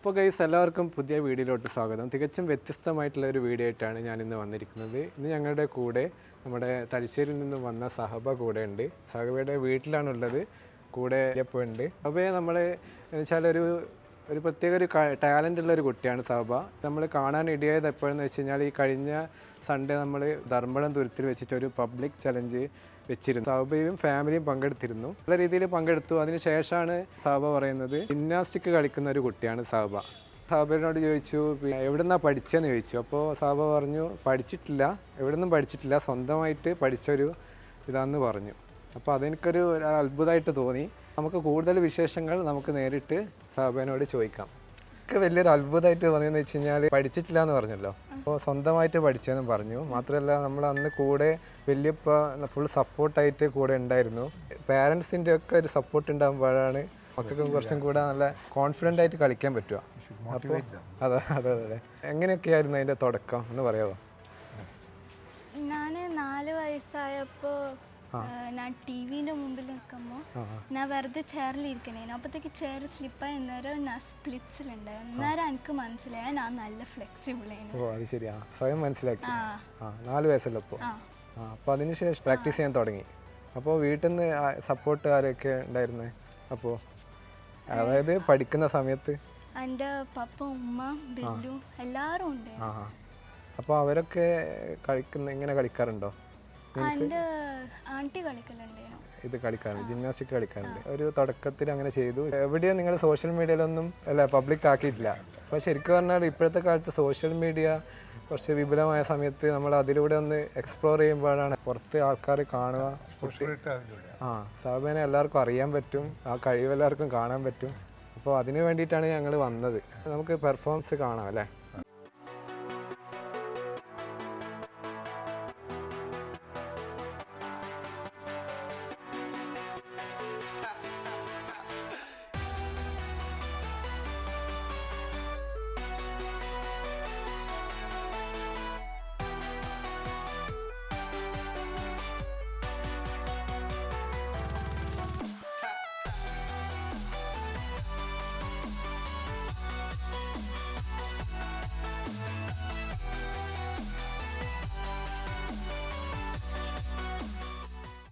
അപ്പോൾ ഗൈസ് എല്ലാവർക്കും പുതിയ വീഡിയോയിലോട്ട് സ്വാഗതം. തികച്ചും വ്യത്യസ്തമായിട്ടുള്ള ഒരു വീഡിയോ ആയിട്ടാണ് ഞാൻ ഇന്ന് വന്നിരിക്കുന്നത്. ഇന്ന് ഞങ്ങളുടെ കൂടെ നമ്മുടെ തലശ്ശേരിയിൽ നിന്ന് വന്ന സഹബ കൂടെ ഉണ്ട്. സഹബയുടെ വീട്ടിലാണുള്ളത്. കൂടെ ഇപ്പോൾ ഉണ്ട്. അപ്പോൾ നമ്മൾ എന്ന് വെച്ചാൽ ഒരു ഒരു പ്രത്യേക ഒരു ടാലന്റ് ഉള്ള ഒരു കുട്ടിയാണ് സഹബ. നമ്മൾ കാണാൻ ഇടയായത് എപ്പോഴെന്ന് വെച്ച് കഴിഞ്ഞാൽ ഈ കഴിഞ്ഞ സൺഡേ നമ്മൾ ധർമ്മടം തുരുത്തിൽ വെച്ചിട്ട് ഒരു പബ്ലിക് ചലഞ്ച് വെച്ചിരുന്നു. സൗബയും ഫാമിലിയും പങ്കെടുത്തിരുന്നു. നല്ല രീതിയിൽ പങ്കെടുത്തു. അതിനുശേഷമാണ് സാബ പറയുന്നത് ജിംനാസ്റ്റിക് കളിക്കുന്ന ഒരു കുട്ടിയാണ് സാബ. സാബയോട് ചോദിച്ചു എവിടെ നിന്നാണ് പഠിച്ചതെന്ന് ചോദിച്ചു. അപ്പോൾ സാബ പറഞ്ഞു പഠിച്ചിട്ടില്ല. എവിടെ നിന്നും പഠിച്ചിട്ടില്ല. സ്വന്തമായിട്ട് പഠിച്ചൊരു ഇതാന്ന് പറഞ്ഞു. അപ്പോൾ അതെനിക്കൊരു അത്ഭുതമായിട്ട് തോന്നി. നമുക്ക് കൂടുതൽ വിശേഷങ്ങൾ നമുക്ക് നേരിട്ട് സാബേനോട് ചോദിക്കാം. എനിക്ക് വലിയൊരു അത്ഭുതമായിട്ട് തോന്നിയെന്ന് വെച്ച് കഴിഞ്ഞാൽ പഠിച്ചിട്ടില്ല എന്ന് പറഞ്ഞല്ലോ. അപ്പോൾ സ്വന്തമായിട്ട് പഠിച്ചെന്ന് പറഞ്ഞു. മാത്രമല്ല നമ്മൾ അന്ന് കൂടെ വലിയപ്പ ഫുൾ സപ്പോർട്ടായിട്ട് കൂടെ ഉണ്ടായിരുന്നു. പാരൻസിന്റെ ഒക്കെ ഒരു സപ്പോർട്ട് ഉണ്ടാകുമ്പോഴാണ് മക്കൾക്ക് കുറച്ചും കൂടെ നല്ല കോൺഫിഡന്റ് ആയിട്ട് കളിക്കാൻ പറ്റുക. അപ്പോൾ അതെ അതെ അതെ. എങ്ങനെയൊക്കെയായിരുന്നു അതിന്റെ തുടക്കം എന്ന് പറയാമോ ഞാൻ നാല് വയസ്സായപ്പോൾ ഞാൻ ടി വിന്റെ മുമ്പിൽ നിൽക്കുമ്പോൾ ഞാൻ വെറുതെ ചെയറിലിരിക്കണേനു അപ്പോഴത്തേക്ക് ചെയർ സ്ലിപ്പായി അന്നേരം ഞാൻ ഉണ്ട് അന്നേരം എനിക്ക് മനസ്സിലായി. ഞാൻ നല്ല ഫ്ലെക്സിബിൾ ആയിരുന്നു ഓ അത് ശരിയാ. സ്വയം മനസ്സിലാക്കി. ആ. നാല് വയസ്സല്ലോ അപ്പോൾ ആ. ആ അപ്പോൾ അതിന് ശേഷം പ്രാക്ടീസ് ചെയ്യാൻ തുടങ്ങി. അപ്പോൾ വീട്ടിൽ നിന്ന് സപ്പോർട്ട് ആരൊക്കെ ഉണ്ടായിരുന്നേ? അപ്പോൾ അതായത് പഠിക്കുന്ന സമയത്ത്? എന്റെ പപ്പ ഉമ്മ ബില്ലു എല്ലാവരും ഉണ്ട്. അപ്പോൾ അവരൊക്കെ കളിക്കുന്ന ഇങ്ങനെ കളിക്കാറുണ്ടോ? ഇത് കളിക്കാറുണ്ട് ജിംനാസ്റ്റിക് കളിക്കാറുണ്ട്. ഒരു തുടക്കത്തിൽ അങ്ങനെ ചെയ്തു. എവിടെയും നിങ്ങൾ സോഷ്യൽ മീഡിയയിലൊന്നും അല്ല പബ്ലിക് ആക്കിയിട്ടില്ല. അപ്പോൾ ശരിക്കും പറഞ്ഞാൽ ഇപ്പോഴത്തെ കാലത്ത് സോഷ്യൽ മീഡിയ കുറച്ച് വിപുലമായ സമയത്ത് നമ്മൾ അതിലൂടെ ഒന്ന് എക്സ്പ്ലോർ ചെയ്യുമ്പോഴാണ് പുറത്ത് ആൾക്കാർ കാണുക. ആ സാബേന എല്ലാവർക്കും അറിയാൻ പറ്റും ആ കഴിവ് എല്ലാവർക്കും കാണാൻ പറ്റും. അപ്പോൾ അതിന് വേണ്ടിയിട്ടാണ് ഞങ്ങൾ വന്നത്. നമുക്ക് പെർഫോമൻസ് കാണാം അല്ലേ?